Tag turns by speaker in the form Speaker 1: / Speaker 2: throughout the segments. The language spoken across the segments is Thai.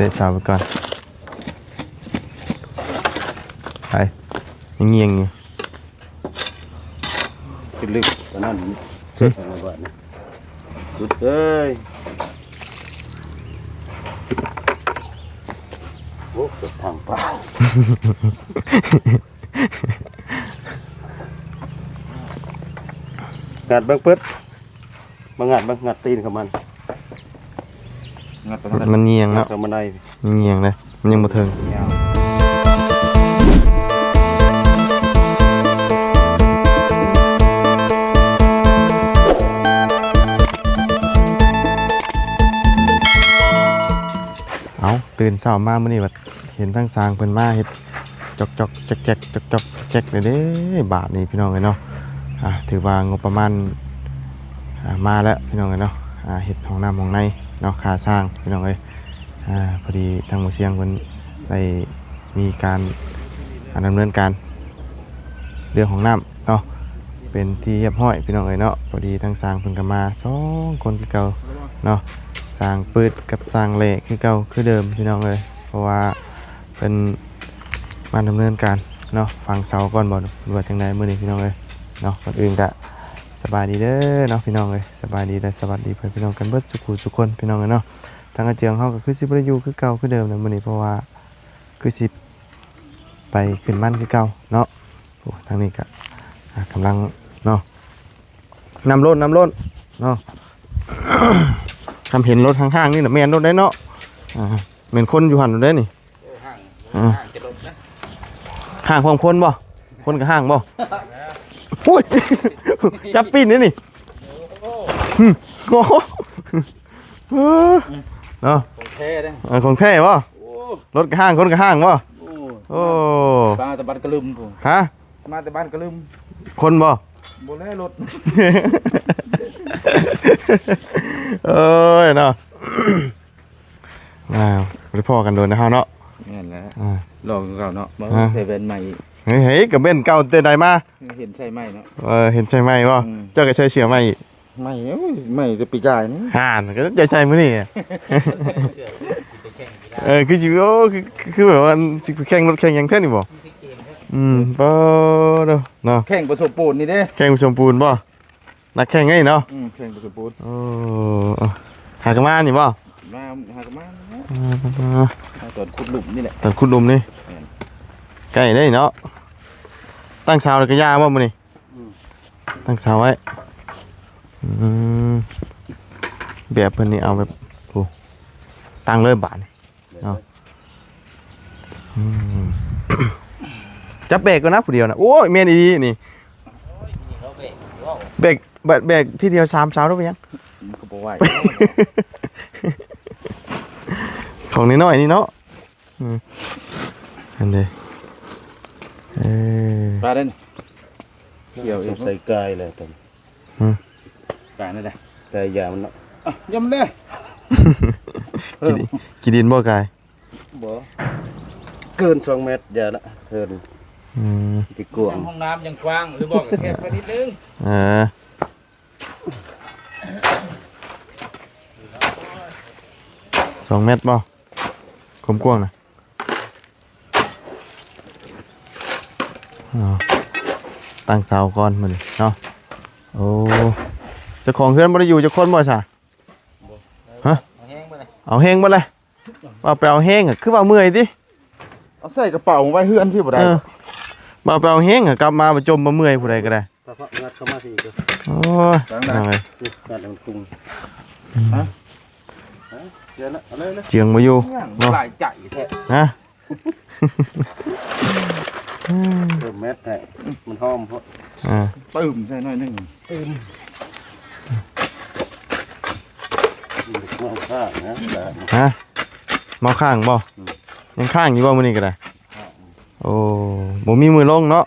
Speaker 1: ตะเสาไปก่อน ไปยังเงียงอยู่
Speaker 2: ขึ้นลึกตอนนั้นเสร็จแล้วก่อนนะสุดเอ้ยโอ้เกิดทางเปล่างัดเบิ้งปึ๊ดมางัดเบิ้งงัดตีนกับมัน
Speaker 3: งัดไป
Speaker 1: มั
Speaker 3: ทานง
Speaker 1: มันเงียง
Speaker 2: งั
Speaker 1: แล้
Speaker 2: ด
Speaker 1: ว
Speaker 2: กับมันได้
Speaker 1: มันเงียงเลยมันยังบ่ถึง
Speaker 2: ยาว
Speaker 1: เอาตื่นเช้ามามื้อนี้บัดเห็นทั้งสร้างเพิ่นมาเฮ็ดจอกจอกแจ๊กๆจอกจอกแจ๊กเลยเด้บาทนี้พี่น้องเอ้ยเนาะอ่าถือว่างบประมาณอ่ามาแล้วพี่น้องเอ้ยเนาะอ่าเฮ็ดห้องน้ำห้องใน เนาะค่าสร้างพี่น้องเอ้ยอ่าพอดีทางหมูเสียงเพิ่นได้มีการอ่าดำเนินการเรื่องของน้ำเนาะเป็นที่เรียบร้อยพี่น้องเอ้ยเนาะพอดีทั้งสร้างเพิ่นก็มาสองคนคือเก่าเนาะสร้างปืดกับสร้างเหล็กคือเก่าคือเดิมพี่น้องเลยเพราะว่าเป็นมาดำเนินการเนาะฟังเสาก่อนบ่หรือว่าจังใดมื้อนี้พี่น้องเลยเนาะก่อนอื่นก็ สบายดีเด้อเนาะพี่น้องเลยสบายดีและสวัสดีเพื่อนพี่น้องกันเบิดสุขุสุขคนพี่น้องเลยเนาะทางอาเจียงเฮาก็คือสิบ่ได้อยู่คือเก่าคือเดิมนะมื้อนี้เพราะว่าคือสิไปขึ้นมั่นคือเก่าเนาะโอ้ทางนี้ก็อ่ากำลังเนาะน้ำล้นน้ำล้นเนาะทำเห็นรถข้างๆนี่นะแมนรถได้เนาะอ่าแมนคนอยู่หันรถได้นี่
Speaker 3: ห้าง
Speaker 1: อ่า
Speaker 3: ห้างจะลดนะ
Speaker 1: ห่างความคนบ่คนกับห่างบ่ อุ้ย จับปีนนี่นี่หึโอ้โหเออเนาะ
Speaker 3: ของแท้เด้
Speaker 1: เออของแท้บ่
Speaker 3: โอ้
Speaker 1: รถกับห่างคนกับห่างบ่
Speaker 3: โอ้
Speaker 1: โอ้
Speaker 3: มาแต่บ้านกระลึมผม
Speaker 1: ฮะ
Speaker 3: มาแต่บ้านกระลึม
Speaker 1: คนบ่
Speaker 3: บ่แลรถ
Speaker 1: เอ้ยเนาะว้าวไปพ่อกันโดนนะฮะเนาะ
Speaker 3: นั่นแหละ
Speaker 1: อ่า
Speaker 3: ลองเก่าเนาะมา
Speaker 1: ฮะ
Speaker 3: ใส่แว่นใหม่อีก
Speaker 1: เฮ้ยเฮ้ยกับเบนเก่าเตะใดมา
Speaker 3: เห็นใส่ใหม่เนาะ
Speaker 1: เออเห็นใช่ไหมบ่
Speaker 3: อืม
Speaker 1: เจ้าก็ใช้เชือไหมอีก
Speaker 3: ใหม่โอ้ยใหม่แต่ปีกายนี่
Speaker 1: ห่านก็จะใช้มื้อนี่อะเออคือสิโอ้คือคือคือแบบว่าสิไปแข่งรถแข่งหยังแท้นี่บ่อืมบ่เด้อเนาะ
Speaker 3: แข่งประสบปูนนี่เด้
Speaker 1: แข่งผู้ชมปูนบ่นักแข่งไงเนาะ
Speaker 3: อืมแข่งประสบปูน
Speaker 1: โอ้หากนมานี่บ่
Speaker 3: มาหากนมาเนาะ
Speaker 1: อ่า
Speaker 3: มา ตอนขุดหลุมนี่แหละ
Speaker 1: ตอนคุณลุมนี่ใกล้ได้เนาะตั้งเสาแล้วก็ย่าบ่มื้อนี้ตั้งเสาไว้อืมแบบเพิ่นนี่เอาแบบโอ้ตั้งเลยบาทนี่เอาอืมจับเบรกก็นะผู้เดียวนะโอ้ยเมนอีนี่เบรกเบรกเบรกที่เดียวสามเช้าได้ไปยัง
Speaker 3: มันก็บ่ไหว
Speaker 1: ของน้อยๆนี่เนาะ อืมอันเดเออ
Speaker 3: ปลาเด้นเกี่ยวเอง
Speaker 2: ใส่กายเลยตอน
Speaker 1: อืม
Speaker 3: กายนั่นแหละ
Speaker 2: กายยาวมันเนาะ
Speaker 3: อะยำเด้
Speaker 2: เพิ่ม
Speaker 1: กี่ดินบ่กาย
Speaker 2: บ่เกินสองเมตรอย่าละเทิน
Speaker 1: อืม
Speaker 2: จะกวง
Speaker 3: ห้องน้ำยังกว้างหรือบอกแค่ไปนิดนึง
Speaker 1: เออสองเมตรบ่กลมกว้างนะ อ๋อตั้งเสาก่อนมันเนาะโอ้เจ้าของเพื่อนบ่ได้อยู่เจ้าคนบ่ซะฮะ
Speaker 3: เอาแห้งไปเลย
Speaker 1: เอาเฮงบ่เลยว่าไปเอาเฮงอะคือว่าเมื่อยติ
Speaker 3: เอาใส่กระเป๋าไว้เฮือนพี่บ่ได้
Speaker 1: เออว่าไปเอาเฮงอะกลับมาบ่จมบ่เมื่อยผู้ใดก็ได้
Speaker 2: ถ้าพระงัดเข้ามาสิก็
Speaker 1: โอ้ยนั่งเลย
Speaker 2: นี่งัดให้มันปรุงฮะเดี๋ยวนะเอาเลยเลย
Speaker 1: เจียงบ่อยู่
Speaker 3: ย่าง
Speaker 1: เนาะ
Speaker 3: หลายใจแท้
Speaker 1: ฮะ
Speaker 2: เพิ่มเม็ดให้มันหอมเพราะ
Speaker 1: อ่า
Speaker 3: ตื่มใส่หน่อยหนึง
Speaker 2: มันมองข้างนะแต่
Speaker 1: ฮะเมาข้างบ่ยังข้างอยู่บ่มื้อนี้ก็ได้โอ้บ่มีมือลงเนาะ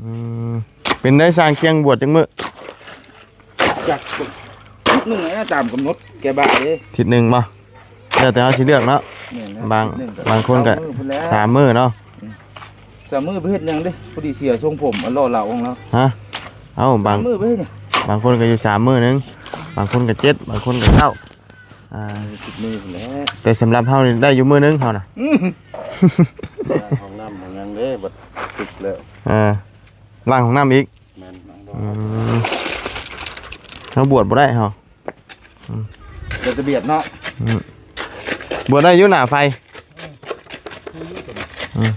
Speaker 1: อืมเป็นได้สร้างเคียงบวชจังมื้อ
Speaker 3: จักนิดหนึงนะตามกำหนดแกบ่ายเด้
Speaker 1: ทิศหนึงบ่แล้วแต่เฮาสิเลือกเนาะ
Speaker 3: นี่นะ
Speaker 1: บาง
Speaker 3: นิดห
Speaker 1: บางคนก็
Speaker 3: สามมื้อพุ่นแล้ว
Speaker 1: สามมื้อเนาะ
Speaker 3: สามมือไปเฮ็ดหยังเด้พอดีเสียทรงผมอันล่อเหลาของเรา
Speaker 1: ฮะเอ้าบาง
Speaker 3: สามมือไปเฮ็ดหยัง
Speaker 1: บางคนก็อยู่สามมื้อหนึงบางคนก็เจ็ดบางคนก็เก้าอ่า
Speaker 3: ติดมือพุ่นแหล้ว
Speaker 1: แต่สำหรับเฮานี่ได้อยู่มือนึงเฮาน่ะ
Speaker 2: ห้องน้ำห้องยังเด้บัดติดแล้ว
Speaker 1: เออล้างของน้ำอีก
Speaker 2: แม่นน้องบ่
Speaker 1: อืมเฮาบวชบ่ได้เฮา
Speaker 3: เดี๋ยวจะเบียดเนาะ
Speaker 1: บวชได้อยู่หน้าไฟอืม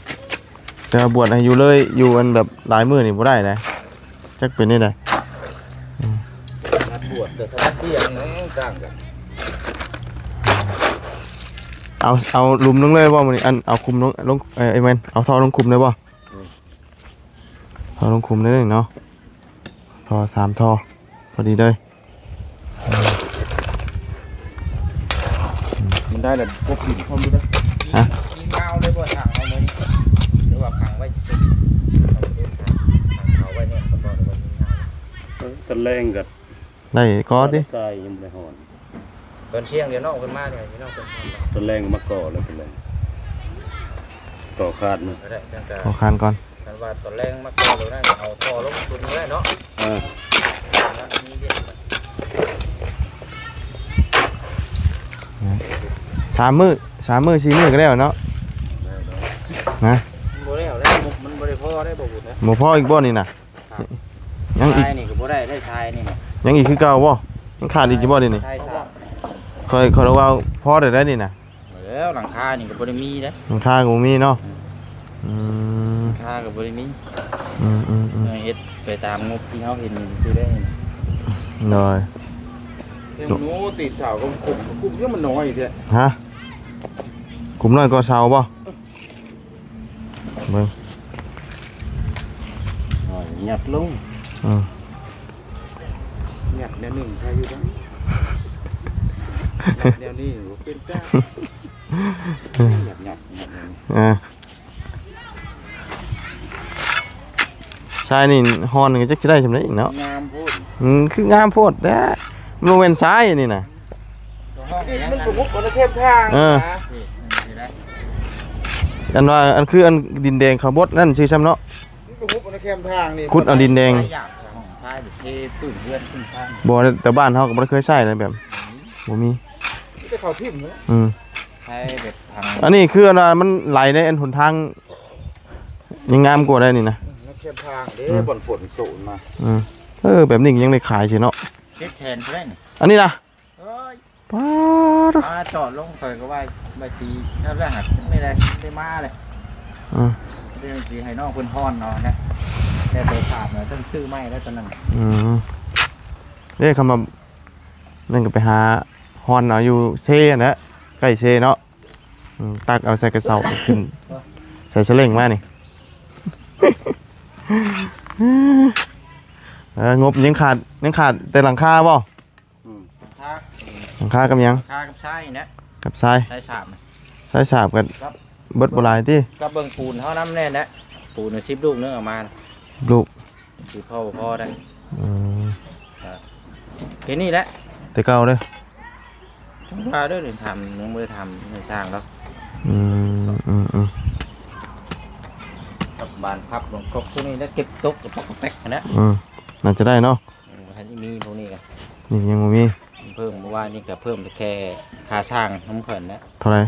Speaker 1: แต่ว่าบวชให้อยู่เลยอยู่อันแบบหลายมื้อนี่บ่ได้นะจักเป็นนี่ได้
Speaker 3: นัดบวชแต่ถ้าเตี้ยนี่ต่างกัน
Speaker 1: เอาเอาหลุมลงเลยบ่มื้อนี้อันเอาคุมลงลงเอ้ยไอ้แม่นเอาท่อลงคุมได้บ่ท่อลงคุมได้เลยเนาะท่อสามท่อพอดีเลย
Speaker 3: มันได้แหละพวกหินพร้อมด้วย
Speaker 1: ฮะ
Speaker 4: ยิงเงาเลยบ่ทางเอามือนี่หรือ ว่าขังไว้จุดเอาไปเดินทางทางเขาไว้เนี่ยก็บอกเลยว่ายิงเงา
Speaker 2: ตะแรงกับ
Speaker 1: ได้ก็ดิ
Speaker 2: ทรายยังบ่ได้หอน
Speaker 4: ตอนเที่ยงเดี๋ยวน้องคนมาเนี่ยพี่น้องคนมา
Speaker 2: ตะแรงมาก่อแล้วตะแรงต่อคาดมัน
Speaker 4: ก็ได้จังกะ
Speaker 1: ขอคานก่อน
Speaker 4: กันว่าตอนแรงมากก็เลยนั่นเอาท่อลงทุนนี้ได้เนาะ
Speaker 2: อ่า
Speaker 4: แล้วมีเวียน
Speaker 1: สามมื้อสามมื้อสี่มื้อก็ได้วเนาะนะ
Speaker 4: อได้บ่บุญนะ
Speaker 1: บ่พออีกบ่นี่น่ะยังอีก
Speaker 4: ทายนี่ก็บ่ได้ได้ทายนี่นะ
Speaker 1: ยังอีกคือเก่าบ่ยังขาดอีกอยู่บ่นี่นี่
Speaker 4: ทายซะ
Speaker 1: คอยคอยว่าพอได้ได้นี่น่ะ
Speaker 4: แล้วหลังคานี่ก็บ่ได้มีเด้
Speaker 1: มันค่าก็บ่มีเนาะอืม
Speaker 4: หลังคาก็บ่ได้มี
Speaker 1: อืมอืมอืม
Speaker 4: เฮ็ดไปตามงบที่เฮาเห็นคือได้นี่
Speaker 1: หน่อย
Speaker 3: เดี๋ยวหนูติดเสาก็คุมคุมเยอะมันน้อยเถอะ
Speaker 1: ฮะกลุ่มน้อยก็เซาบ่เบิ่ง
Speaker 2: หน่อยหยัดลง
Speaker 1: อืม
Speaker 3: หยัดแนวหนึ่งใครอยู่บ้างแนวนี้เป็นจ้าหยัดหยัดหยัดหยัด
Speaker 1: อ่าชายนี่ฮอนก็จักสิได้ซำไดอีกเนาะ
Speaker 3: งามพูด
Speaker 1: อืมคืองามโพดแด้มันบ่แม่นซ้ายอันนี่น่ะ
Speaker 4: ตัวห้องนี่ยัง
Speaker 3: มัน
Speaker 4: กัน
Speaker 3: สมมติว่าเทพทาง
Speaker 1: เออ
Speaker 3: นะ
Speaker 4: นี่นี่ได้
Speaker 1: อันว่าอันคืออันดินแดงเขาบดนั่นชื่อซ้ำเนาะ
Speaker 3: มันสมมติว่าเทพทางนี่
Speaker 1: ขุดเอาดินแดง
Speaker 4: ใช้อย่างห้องชายแบบเทตื่นเพื่อนขึ้นช่าง
Speaker 1: บ่ได้แต่บ้านเฮาก็บ่ได้เคยใช้นะแบบบ่มี
Speaker 3: มันจะเข้าทิ่มเนาะ
Speaker 1: อืม
Speaker 4: ใช้แบบทาง
Speaker 1: อันนี้คืออันว่ามันไหลในอันหนทางยังงามกว่าได้นี่นะ
Speaker 3: นักเทพทางเด้บ่อนฝนสูงมา
Speaker 1: อืมเออแบบนี้ยังได้ขายสิเนาะ
Speaker 4: เช็คแทนเพื่อน
Speaker 1: อันนี้นะ
Speaker 4: เอ้ย
Speaker 1: ป๊าด
Speaker 4: มาจอดลงคอยก็ว่าใบสีถ้าเรื่องหักไม่ได้ไม่มาเลย
Speaker 1: อืม
Speaker 4: เรื่องสีให้น้องเพิ่นฮ้อนเนาะนะแต่ไปขาดเนาะต้องซื้อไม้แล้วตอนนั้น
Speaker 1: อืมเด้คำว่านั่นก็ไปหาฮอนเอาอยู่เซ่นะใกล้เซ่เนาะอืมตักเอาใส่กระเสาขึ้น ใส่เสล่งมานี่ เอองบยังขาดยังขาดแต่หลังคาบ่
Speaker 2: อืม
Speaker 4: ค่า
Speaker 1: หลังคากับหยัง
Speaker 4: ค่ากับใช้นะ
Speaker 1: กับทราย
Speaker 4: ใช้ฉาบนะ
Speaker 1: ทรายสาบกัน
Speaker 4: ครับ
Speaker 1: เบิดบหลายที่
Speaker 4: กับเบิ่งปูนเท่านั้นแน่นะปูนน่ะ10ลูกนึงเออกมา
Speaker 1: ลูก
Speaker 4: คือพ่อพ่อได้
Speaker 1: อืม
Speaker 4: แค่นี้แหละ
Speaker 1: แต่เก่าเด้อ
Speaker 4: จังว่าเด้อเดี๋ยวทำยังบ่ได้ทำไม่สร้างแล้ว
Speaker 1: อืมอืมอืม
Speaker 4: กับบานพับลงครบพวกนี้แล้วเก็บตกกับปอกกระแป๊กนะ
Speaker 1: อืมน่าจะได้เนาะ
Speaker 4: ท่านมีพวกนี้กัน
Speaker 1: นี่ยังบ่มี
Speaker 4: เพิ่มเมื่อวานนี่ก็เพิ่มแค่ค่าช่างน้ำข่อยนะ
Speaker 1: เท่าไหร่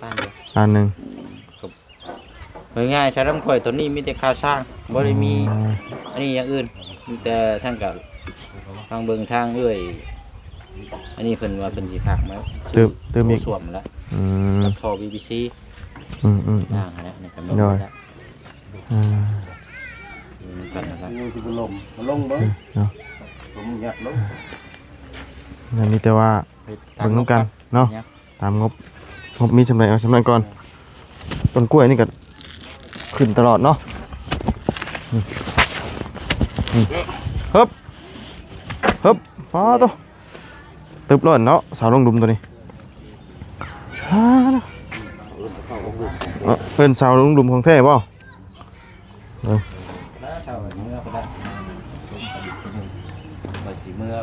Speaker 4: ป้านเดียว
Speaker 1: ล้านหนึ่ง
Speaker 4: ง่ายๆใช้น้ำข่อยตัวนี้มีแต่ค่าช่างบ่ได้มี
Speaker 1: อื
Speaker 4: อันนี้อย่างอื่นมีแต่ทางกับทางเบิงทางเอ้อยอันนี้เพิ่นว่าเพิ่นสิพักมา
Speaker 1: เติมเติมอีก
Speaker 4: สวมแล้ว
Speaker 1: อืม
Speaker 4: กับท่อ BBC
Speaker 1: อืมอืมอืม
Speaker 4: ย่างอันนั้นนี่ก็ไม่
Speaker 1: ได้
Speaker 4: ได้
Speaker 1: อ่า
Speaker 4: มีกันนะครับ
Speaker 2: ยังสิบ่ลมมาลงเบิ่ง
Speaker 1: เนาะ
Speaker 2: ผมหยัดลง
Speaker 1: นั่นมีแต่ว่า
Speaker 4: เฮ็ด
Speaker 1: เบิ่งนำกันเนาะ
Speaker 4: เนี่ย
Speaker 1: ตามงบงบมีสำไรเอาสำไรก่อนต้นกล้วยนี่ก็ ขึ้นตลอดเนาะฮึบฮึบฟ้าตัวตึบเลยเนาะสาวลงดุมตัวนี้ฮ่าเอ้าเป็นสาวลงดุมของแท้ป่ะ
Speaker 4: แล้วเท่าเมื่อดเมื่อ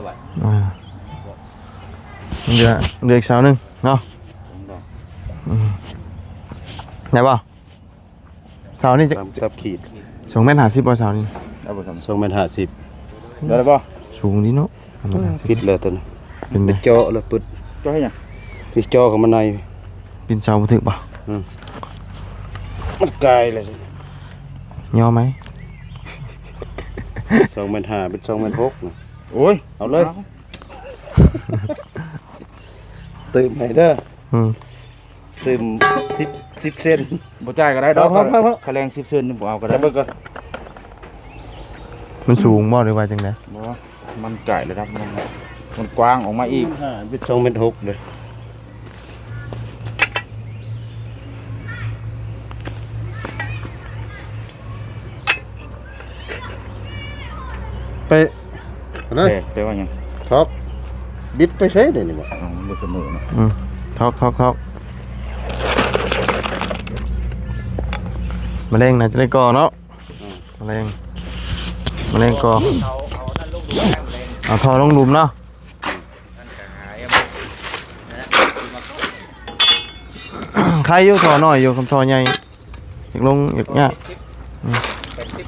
Speaker 4: ด
Speaker 1: อีกสาวนึงเนาะไหนป่ะ สาวนี่จะ
Speaker 2: ตามทับขีด
Speaker 1: สองเมตรห้าสิบป่ะสาวนี่
Speaker 3: เอาบ่ทำ
Speaker 2: 2เมตรห้าสิบ
Speaker 3: ได้ป่ะ
Speaker 1: สูงดีเนาะ
Speaker 2: ผิดแล้วตัวนี้
Speaker 1: เป็นไง
Speaker 2: เจาะแล้วปึด
Speaker 3: ก็ให้หยัง
Speaker 2: พี่จอกับมันใน
Speaker 1: ปินเสาบ่ถึกบ่
Speaker 2: มันไกลเลย
Speaker 1: ย่อไหม
Speaker 2: สองเมตรห้าเป็นสองเมตรหกนะ
Speaker 3: โอ้ย
Speaker 2: เอาเลยตื่มให้เด้อ
Speaker 1: อืม
Speaker 2: ตื่มสิบ สิบเซน
Speaker 3: บ่จ่ายก็ได้ดอก
Speaker 2: เอาเอาเอา
Speaker 3: ค่าแรง10เซนนี่บ่เอาก็
Speaker 2: แล้
Speaker 3: ได้
Speaker 2: วเบิ่งก่อน
Speaker 1: มันสูงบ่หรือว่าจังได๋
Speaker 3: บ่ว่ามันไก่ระดับมันมันกว้างออกมาอีก
Speaker 2: ห้าเป็นสองเมตรหกเลยไปเอาเลย
Speaker 3: แปลแปลว่าหยัง
Speaker 2: ท็อปบิดไปใช้เดี๋ยวนี้บ่
Speaker 3: เอามันบ่เสมอเนาะ
Speaker 1: อืมทอกทอกทอก มะเร็งน่าจะได้ก่อเนาะมะเร็งมะเร็งก่อ
Speaker 4: เอาเอานั่นลูกดูแลเลย
Speaker 1: เอาทอลงหลุมเนาะ
Speaker 4: นั่นก็หายเอานะ
Speaker 1: ใครอยู่ทอน้อยอยู่คำทอใหญ่อยากลงอยากยาก
Speaker 4: เป็นคลิป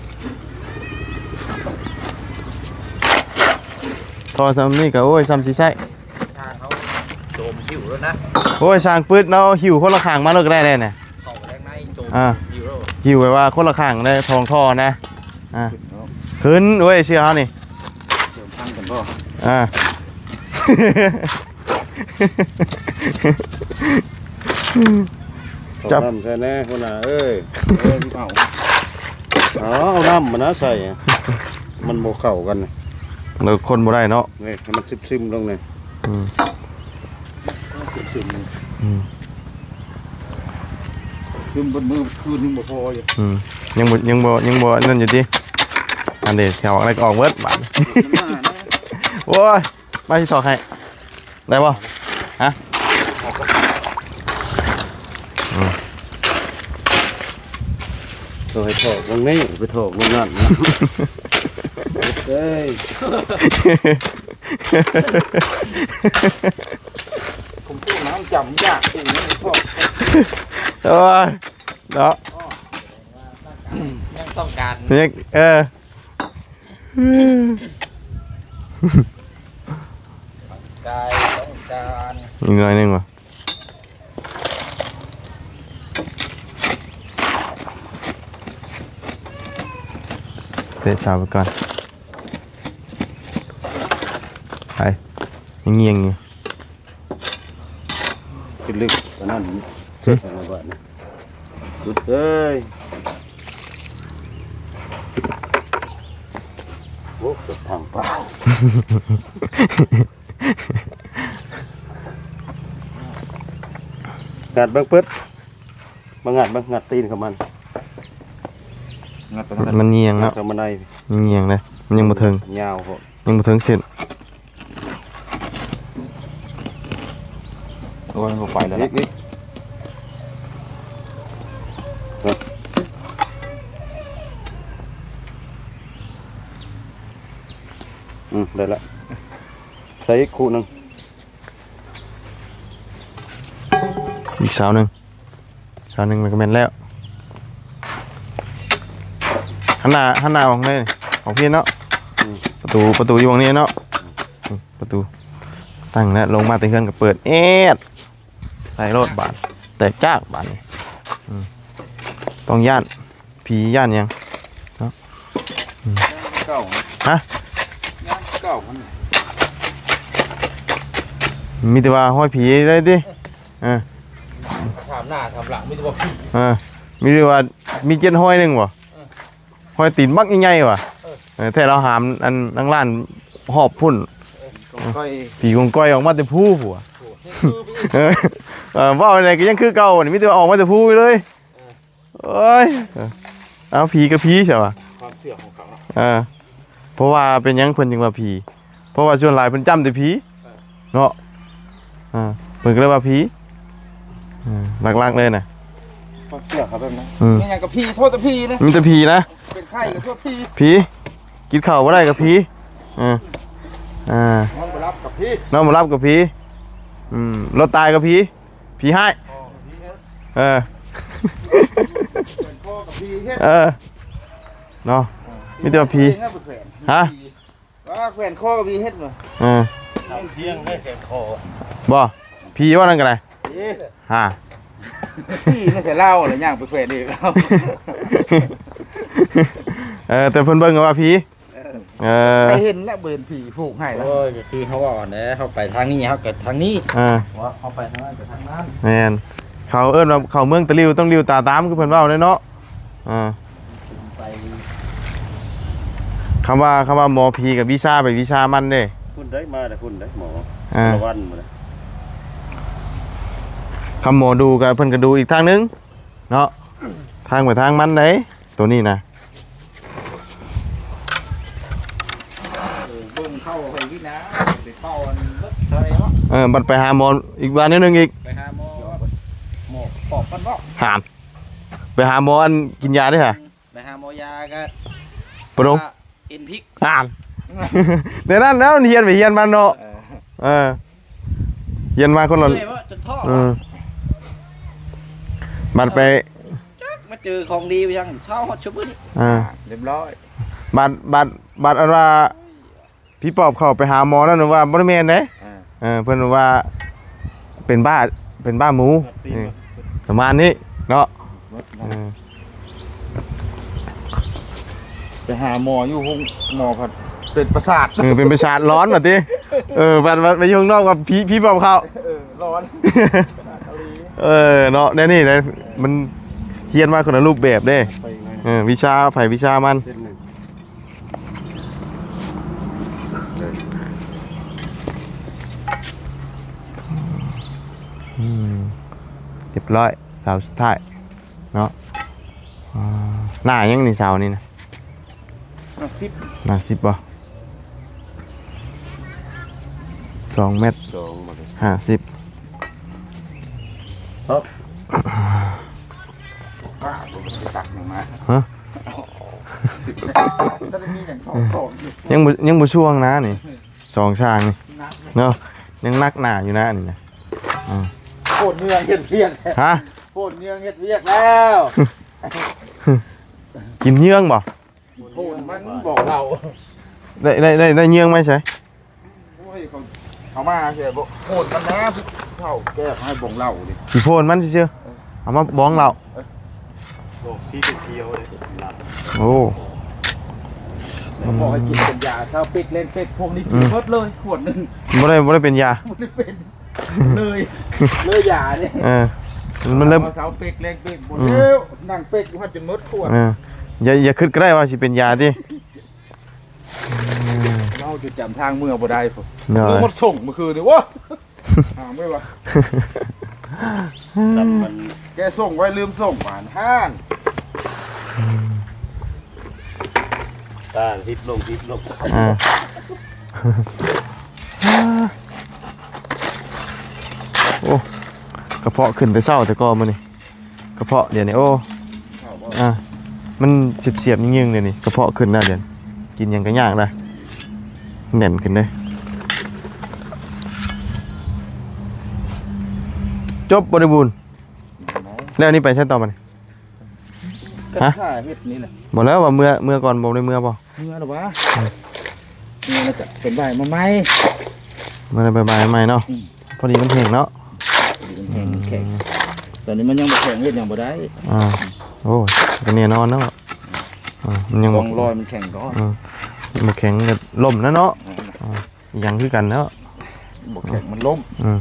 Speaker 1: ทอซ้ำนี่ก็โอ้ยซ้ำสิใช่
Speaker 4: ทางเขาโจมผิวแล้วนะ
Speaker 1: โอ้ยสร้างปืดเนาะหิวคนละข้างมาเลิกได้เลยเนี่ย
Speaker 4: เข้าไปแรงในโจม
Speaker 1: อ่า
Speaker 4: ผิวแล้ว
Speaker 1: หิวไว้ว่าคนละข้างได้ทองทอนะอ่า
Speaker 3: ขึ้นเนาะ
Speaker 1: ขึ้นเว้ยเชื่อเขานี่
Speaker 3: เสริมพันกันบ่
Speaker 1: อ่าจั
Speaker 2: จั
Speaker 1: บ
Speaker 2: บน้ำใส่แน่คนน่ะเอ้ย
Speaker 3: เอ้ยพี่เผา
Speaker 2: อ๋อเอาน้ำมานะใส่อะมันโมเข้ากันนะ
Speaker 1: เราคนบ่ได้เนาะ
Speaker 2: นี่ให้มันซึมๆลงเลย
Speaker 1: อืม
Speaker 2: ซึม
Speaker 1: อื ม
Speaker 3: ขึ้นบนมือคืนนึงบ่พออยู่
Speaker 1: อืมยังบ่ยังบ่ยังบ่นั่นอยู่ดิอันเดแถวอะไรก็ออกเบิดบาด
Speaker 3: มันมานะ
Speaker 1: โอ้ยมาที่สอกให้ได้ป่ะฮะ
Speaker 2: ๆตัวให้ถอกลงนี่ไปถอกลงนั่นนะเอ้ย
Speaker 3: ผมพูดน้ำจำยากจริงนะพ่อ
Speaker 1: โอ้ยเนาะ
Speaker 4: ยังต้องการ
Speaker 1: นี่เออ
Speaker 4: กายต้องการ
Speaker 1: อีกหน่อยหนึงว่ะเตะสาวไปก่อนไปยังเงียงอยู่
Speaker 2: ขึ้นลึกตอนนั้นเสร็จแล้วก่อนนะหยุดเอ้ยโอ้เกิดทางเปล่างัดเบิ้งปึ๊ดมางัดเบิ้งงัดตีนกับมัน
Speaker 3: งัดไปทาง
Speaker 1: มันเงียง
Speaker 2: งั
Speaker 1: แล้
Speaker 2: ด
Speaker 1: ว
Speaker 2: กับมันได้
Speaker 1: เงียงเลยมันยังบ่ถึง
Speaker 2: ยาวพอ
Speaker 1: ยังบ่ถึงเส้น
Speaker 3: โอ้ยบ่ไปแล้ว
Speaker 2: นี่
Speaker 3: ล่ะ
Speaker 2: นี่อืมได้ละใส่อีกคู่หนึ่ง
Speaker 1: อีกสาวหนึ่งสาวหนึ่งมันก็แม่นแล้วหันหน้าหันหน้าออกเลยของพี่เนาะประตูประตูอยู่ตรงนี้เนาะอืมประตูตั้งแล้วลงมาแต่เครื่องก็เปิดเอ็ด ใส่รถบานแต่จ้ากบานนี่อืมต้องย่านผีย่านยัง
Speaker 3: เก้า
Speaker 1: ฮะ
Speaker 3: ย่างเก้ามัน
Speaker 1: มีแต่ว่าห้อยผีได้ดิเออ
Speaker 4: ถามหน้าถามหลังไม่ได้บอกพี่
Speaker 1: เออมีแต่ว่ามีเจ็ดห้อยหนึ่งวะห้อยตีนบักใหญ่ๆวะเออแต่เราหามอันนั่งล้านหอบพุ่น
Speaker 3: ค่อย
Speaker 1: ผีกงก้อยออกมาแต่ผู้ผัว เออเออว่าอะไรก็ยังคือเก่านี่มิแต่ว่าออกมาแต่ผู้อยู่เลยโอ้ยเออเอาผีกับผีใช่ปะ
Speaker 3: ความเชื่อของเขา
Speaker 1: เออเพราะว่าเป็นหยังเพิ่นจึงว่าผีเพราะว่าส่วนหลายเพิ่นจำแต่ผีเนาะอ่าเพิ่นก็เลยว่าผีเออหลักๆเลยน่ะ
Speaker 3: ความเชื่อเขาแบบนั้น
Speaker 1: อืม
Speaker 3: ไม่อย่างกับพี่โทษแต่พี่นะ
Speaker 1: มีแต่ผีนะ
Speaker 3: เป็นไข้กับโทษพี่
Speaker 1: ผีกินข้าวบ่ได้กับผีอ่าอ่า
Speaker 3: น้องไปรับกับพี่
Speaker 1: น้องมารับกับผี อืมรถตายกับผีผีให้
Speaker 3: พ่อกับพี่เฮ็ด
Speaker 1: เออ
Speaker 3: เป็นพ่อกับพี่เฮ็ด
Speaker 1: เออเนาะมีแต่ว่าพี่
Speaker 3: เฮ็ดแขวน
Speaker 1: ฮะ
Speaker 3: ว่าแขวนข้อกับพี่เฮ็ดมา
Speaker 1: เออ
Speaker 2: เที่ยงได้แขนคอ
Speaker 1: บ่พี่ว่านั่นกันไรฮะ
Speaker 3: พี่น่าจะเล่าอะไรย่างไปเควดอีกแล้ว
Speaker 1: เออแต่เพิ่นเบิ่งว่าพี่ เออ
Speaker 3: ไปเห็นแล้วเบิร์นผีผูกให้แล้ว
Speaker 4: โอ้ยคือเขาว่าอ่อนแอเขาไปทางนี้เขาเกิดทางนี้
Speaker 1: เออ
Speaker 4: ว่าเขาไปทางนั้นเกิดทางนั้น
Speaker 1: แม่นเขาเอิ้นว่าเขาเมืองตะลิวต้องลิวตาตามคือเพิ่นเว้าเลยเนาะอ่า
Speaker 4: ไป
Speaker 1: คำว่าคำว่าหมอผีกับวิชาไปวิชามันเด้
Speaker 2: คุณได้มาแต่คุณได้หมอ
Speaker 1: อ่า
Speaker 2: ละวันมาเลย
Speaker 1: คำหมอดูกับเพิ่นก็ดูอีกทางหนึงเนาะทางไปทางมันเด้ตัวนี้นะ
Speaker 3: เบิ่งเข้าไปที่นะไป เป่าอันเบิดเท่าไหร่วะ
Speaker 1: เออบัดไปหาหมออีกวันนิดนึงอีก
Speaker 3: ไปหาหมอหมอปอกกันบ่
Speaker 1: หามไปหาหมออันกินยาด้วยฮะ
Speaker 4: ไปหาหมอยาก็
Speaker 1: ปรง
Speaker 4: ว่าเอ็นพิก
Speaker 1: อ่านเดี๋ยวนั้นแล้วเฮียนไปเฮียนมันเนาะ
Speaker 3: เออ
Speaker 1: เออเฮียนมาคนละ
Speaker 4: เฮ้ยว่าจนท่อ
Speaker 1: เออบัดไป
Speaker 4: จักมาเจอของดีไปยังเช้าฮอตชุบนี่
Speaker 1: อ่า
Speaker 3: เรียบร้อย
Speaker 1: บัดบัดบัดอันว่า พี่ปอบเข้าไปหาหมอนั่นว่าบ่ได้แม่นเด้
Speaker 3: อ่า
Speaker 1: เออเพิ่นว่าเป็นบ้าเป็นบ้าหมูเออประมาณนี้เนาะ
Speaker 3: เบิด
Speaker 1: เอ
Speaker 3: นะ
Speaker 1: อ
Speaker 3: ไปหาหมออยู่ห้องหมอผัดเป็นประสาท
Speaker 1: เออเป็นประสาทร้อนว่ะติเออบัดบัดไปอยู่ข้างนอกกับพี่พี่ปอบเข้า
Speaker 3: เออร้อน
Speaker 1: เออเนาะเนี่ยนี่เลยมันเฮียนมาคนละรูปแบบเด้
Speaker 2: ไปไง
Speaker 1: เออวิชาไผวิชามัน
Speaker 2: เส้นหนึ่ง
Speaker 1: เรียบร้อยสาวสุดท้ายเนาะอ่าหน้ายังนี่สาวนี่นะ
Speaker 3: อะสิบ
Speaker 1: หน้าสิบป่ะสองเมตร
Speaker 2: สองมาเลย
Speaker 1: ห้าสิบ
Speaker 2: ครับ
Speaker 3: ป้าผมไปตักหนึ่งมา
Speaker 1: ฮะ
Speaker 3: จะได้มีอย่างของของอยู่
Speaker 1: ยังบ่ยังบ่ช่วงนะนี่สองช่างนี่
Speaker 3: นัก
Speaker 1: เนาะยังนักหนาอยู่นะนี่นะอ่า
Speaker 3: โคตรเมืองเฮ็ดเวียกแล้ว
Speaker 1: ฮะ
Speaker 3: โคตรเมืองเฮ็ดเวียกแล้ว
Speaker 1: กินเยื่องบ่
Speaker 3: โคตรมันบอกเรา
Speaker 1: ได้ได้ได้ได้เยื่องไหมใช่
Speaker 3: โอ้ยเขาเอามาเสียบอกโคตรมันนะเข้าแก้ให้บ่งเหล่าดิ
Speaker 1: สีโพนมันเชื่อๆเอามาบ้องเรา
Speaker 2: โลกสีเขียวเลยหลับ
Speaker 1: โอ้
Speaker 3: เขาบอกให้กินเป็นยาเช้าเป็ดเล่นเป็ดพวกนี้กิ
Speaker 1: อื
Speaker 3: น
Speaker 1: ม
Speaker 3: หมดเลยขวดหนึ่ง
Speaker 1: บ่ได้บ่ได้เป็นยา
Speaker 3: มันไม่เป็น เลยเลยยาเนี่ย
Speaker 1: เออมันเริ่ม
Speaker 3: อาเช้าเป็ดเล่นเป็ดหมด
Speaker 1: อืม
Speaker 3: เร็วนั่งเป็ดอยู่หันจนหมดขวด
Speaker 1: เอออย่าอย่าคิดก็ได้ว่าสิเป็นยาดิ
Speaker 3: เราจะจำทางเมืองบ่ได้ผม
Speaker 1: เนาะ
Speaker 3: เมื่อหมดส่งเมื่อคืนนี่วะหาไม่วะ
Speaker 2: ดำมัน
Speaker 3: แกส่งไว้ลืมส่งหวานห้าน
Speaker 2: ตาทิพลงทิพลง
Speaker 1: อ่า โอ้กระเพาะขึ้นแต่เศร้าแต่ก็มื้อนี้กระเพาะเดี๋ยวนี้โอ้อ่ามันเสียบๆยิงๆเดี๋ยวนี้กระเพาะขึ้นแล้วเดี๋ยวนี้กินหยังก็ยากนะแน่นขึ้นเด้จบบริบูรณ์แล้วอันนี่ไปใช้ต่อมัน
Speaker 3: ก็
Speaker 1: ฮะ
Speaker 3: ท่าเฮ็ดนี่แหละ
Speaker 1: บอกแล้วว่าเมื่อเมื่อก่อนบอกได้เมื่อป่ะ
Speaker 3: เมื่อหรอวะนี่แล้วจะเป็นใบมาไหม
Speaker 1: เมื่อไรบายๆใหม่เนาะ
Speaker 3: อืม
Speaker 1: พอดีมันแห้งเนาะ
Speaker 3: ดี มันแข็งแข็งตอนนี้มันยังบ่แข็งเฮ็ดยังบ่ได้
Speaker 1: อ่าโอ้ยก็เนี่ยนอนเนาะอ่ามันยัง
Speaker 3: ก
Speaker 1: บ
Speaker 3: องลอยมันแข็งก่อน
Speaker 1: อ่าบ่แข็งก็ล่มนะเนาะอ่ายังคือกันเนาะ
Speaker 3: บ่แข็งมันล้ม
Speaker 1: อืม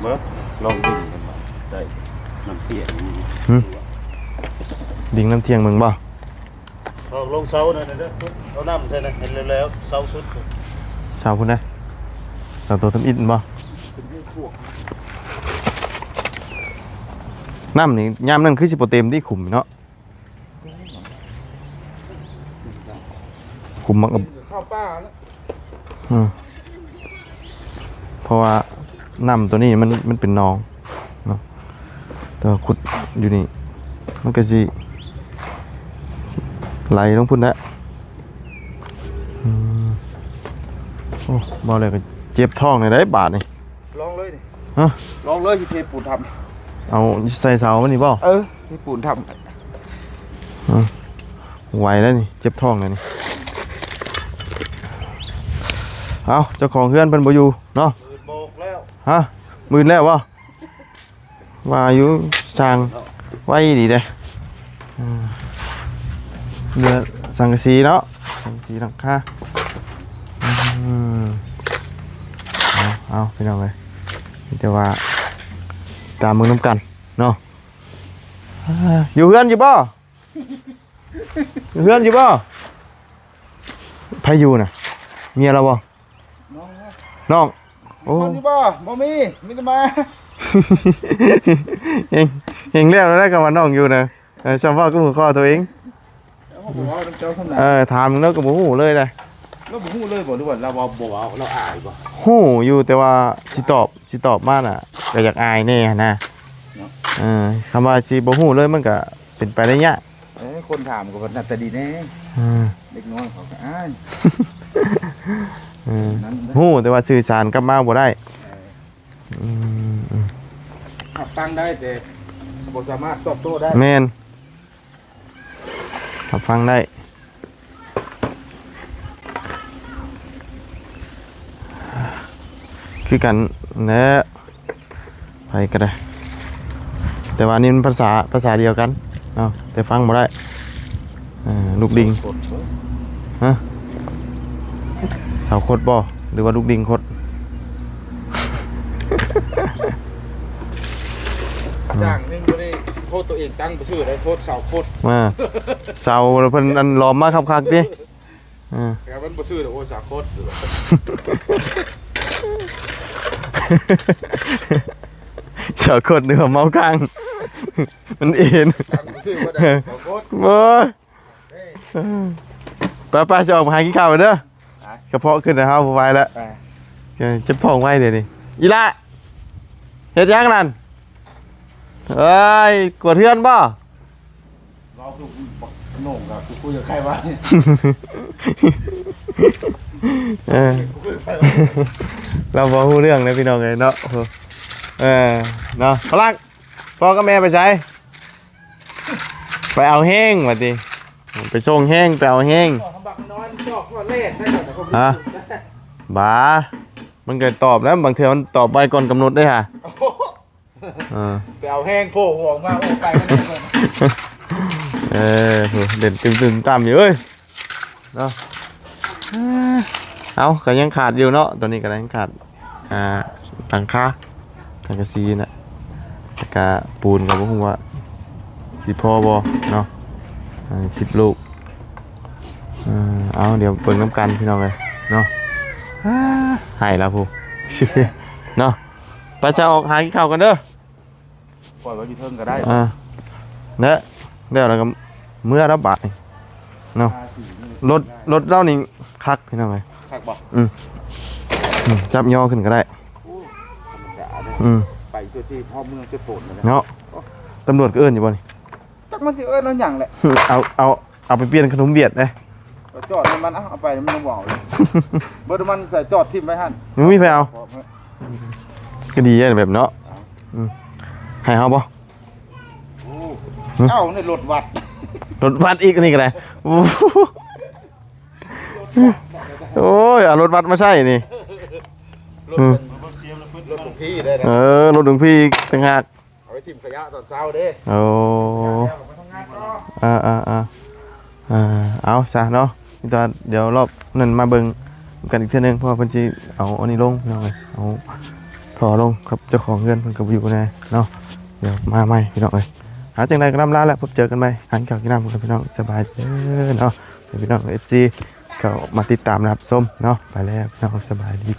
Speaker 2: เมื่อลองดิ่งกันมาได้น้ำเปียก
Speaker 1: หึดิ่ งน้ำเที่ยงมึงบ่
Speaker 2: เอาลงเสาหน่อยนะเด้อเอาน้ำเท่านั้นเห็นแล้วๆเสาสุด
Speaker 1: สาวพุ่นได้สาวตัวทำอินบ่น้ำนี่ยามนั่นคือสิบ่เต็มที่ขุมเนาะขุมมันก็
Speaker 3: เข้าป้าแล้ว
Speaker 1: อืมเพราะว่าน้ำตัวนี้มันมันเป็นหนองเนาะตัวขุดอยู่นี่มันก็สิ ไหลลงพุ่นแล้วอืมโอ้บ่เลยก็เจ็บท้องเลยได้บาทนี่
Speaker 3: ลองเลยดิ
Speaker 1: ฮะ
Speaker 3: ลองเลยที่เทปูนท
Speaker 1: เอาใส่เสามันนี่บ่ำ
Speaker 3: เออที่ปูนท
Speaker 1: ไหวแล้วนี่เจ็บท้องเลยนี่เอาเจ้าของเพื่อนเพิ่นบ่อยู่เนาะำ
Speaker 3: โบกแล้ว
Speaker 1: ฮะมื่นแล้ววะว่าอยู่สร้างไว้ดีเด้อ่า เรือสังกะสีเนาะสังกะสีหลังคาอืมเอาเอาพี่น้องเลยมีแต่ว่า ตามมึงน้ำกันเนาะอ่าอยู่เพื่อนอยู่บ่อยู่เพื่อนอยู่บ่ไผอยู่น่ะเมียเราบ่
Speaker 3: น้องนะ
Speaker 1: น้อง โอ้
Speaker 3: คนที่บ่บ่มีมีแต่มา
Speaker 1: เองเองเรียกแล้วได้กับว่าน้องอยู่นะเออชาวบ้านก็หัวข้อตัวเอง
Speaker 3: เอาผมว่าน้ำเจ้าขนาด
Speaker 1: เออถามแล้วก็บ่ฮู้เลยเลย
Speaker 3: เราบ่ฮู้เลยบ่ด้วยเราบ่บ่เอาเราอายบ่
Speaker 1: ฮู้อยู่แต่ว่าสิตอบสิตอบมาน่ะก็อยากอายแน่นะเออคำว่าสิบ่ฮู้เลยมันก็เป็นไปได้ยาก
Speaker 3: เอ้ยคนถามก็ว่าน่าจะดีแน่
Speaker 1: เออ
Speaker 3: เด็กน้อยเขาก็อ้าย
Speaker 1: เออ
Speaker 3: นั่นนะ
Speaker 1: ฮู้แต่ว่าสื่อสารกลับมาบ่ได้อืมอืม
Speaker 3: ขับตั้งได้แต่บ่สามารถตอบโต้ได้
Speaker 1: แม่น รับฟังได้คือกันแหนะไปก็ได้ แต่ว่านี่มันภาษาภาษาเดียวกันเนาะแต่ฟังบ่ได้เออลูกดิง
Speaker 3: กด
Speaker 1: ฮะสาวโคดบ่หรือว่าลูกดิงโคด
Speaker 3: จ้างนี่บ่ได้โทษ ตัวเองตั้งบ่ชื่อได้โทษสาวโคตร
Speaker 1: มาเสาเพิ่นอันล้อมมาคักๆดิอ่า
Speaker 3: แต่มันบ่ชื่อดอกโอ้สาวโคตร
Speaker 1: เสาโคดเดือเมากลาง มันเอ็น
Speaker 3: ตั้งบ่ชื่อว่าได้สาวโคตร
Speaker 1: โอ้ยไปไปจะออกมาหากินข้าวไปเด้อ
Speaker 3: ไป
Speaker 1: กระเพาะขึ้นนะครับผมไปแล้ว
Speaker 3: ไป
Speaker 1: เจ็บท้องไว้เดี๋ยวนี้อีละเฮ็ดยังนั่น เอ้ยกวดเทือนบ่
Speaker 3: เราคือบักโหน่งกับกูคุยกับใครวะ
Speaker 1: เออ
Speaker 3: กูคุยกับใครวะ
Speaker 1: เราบอกรู้เรื่องเลยพี่น้องเลยเนาะเออเนาะพลักพ่อกับแม่ไปใช้ไปเอาแห้งมาดิไปส่งแห้งไปเอาแห้ง
Speaker 3: บอกคำบักน้อยชอบว่าเล่นได้แต่เขา
Speaker 1: ฮะบามันเกิดตอบแล้วบางเทีมันตอบไปก่อนกำหนดด้วยค่ะเอ อ
Speaker 3: ไปเอาแห้งโผล่หัวออกมาโอ้ไปกันเลย
Speaker 1: เออโหเด่นตึงตึงๆตามอยู่เอ้ยเนาะเอาก็ยังขาดอยู่เนาะตอนนี้ก็ยังขาดอ่าหลังคาสังกะสีน่ะแล้วก็ปูนกับพวกว่าสิพอบอเนาะสิบลูกเออเอาเดี๋ยวเปิดน้ำกันพี่น้องเลยเนาะอ่าใหายแล้วพูเนาะ ไปจะออกหากินข้าวกันเด้อ
Speaker 3: ปล่อยไว้อยู่เทิงก็ได้
Speaker 1: อ่าเนี่ยเดี๋ยวเราก็เมื่อรับบาทนี่เนาะรถรถเล่านี่คักพี่น้องเลย
Speaker 3: คักบอก
Speaker 1: อืมอืมจับย่อขึ้นก็ได้
Speaker 3: ธรรมดาเนี่ย
Speaker 1: อืม
Speaker 3: ไปเจ้าที่พ่อเมืองเจ้าโปรดเลยนะ
Speaker 1: เนาะตำรวจก็เอื้อนอยู่บ่นี่
Speaker 3: จักมันสิเอ้ยแล้วหยังแหละ
Speaker 1: เอาเอาเอาไปเปลี่ยนขนมเบียดเลย
Speaker 3: เอาจอดให้มันเอาเอาไปมันบอกเลยเบิดมันใส่จอดทิ่มไว้หั่น
Speaker 1: มันมีไปเอา ก็ดีอะแบบเนาะอืมให้เอาบ่
Speaker 3: โอ้เอ้าในรถวัด
Speaker 1: รถบัสอีกนี่ก็ได้โอ้โหโอ้ยเอารถบัสมาใช่นี่
Speaker 3: รถ
Speaker 1: อืม
Speaker 3: รถเสียมรถพื้นรถของพี่ได้นะ
Speaker 1: เออรถหลวงพี่อีกต่างหาก
Speaker 3: เอาไว้ทิ่มขยะตอนเช้าเด้
Speaker 1: โอ้
Speaker 3: แล้วไปทำงานต่อ
Speaker 1: อ่าอ่าอ่าอ่าเอาซะเนาะนี่ตอนเดี๋ยวรอบนั้นมาเบิ่งกันอีกเทื่อนึงเพราะว่าเพิ่นสิเอาอันนี้ลงพี่น้องเอ้ยเอา ถอลงครับเจ้าของเงินมันก็บ่อยู่แน่เนาะเดี๋ยวมาใหม่พี่น้องเอ้ยหาจังไดก็นำลาแล้วพบเจอกันไหมหันข่าวกินน้ำกันพี่น้องสบายเด้อเนาะพี่น้องเอฟซีก็มาติดตามนะครับส้มเนาะไปแล้วพี่น้องสบายดี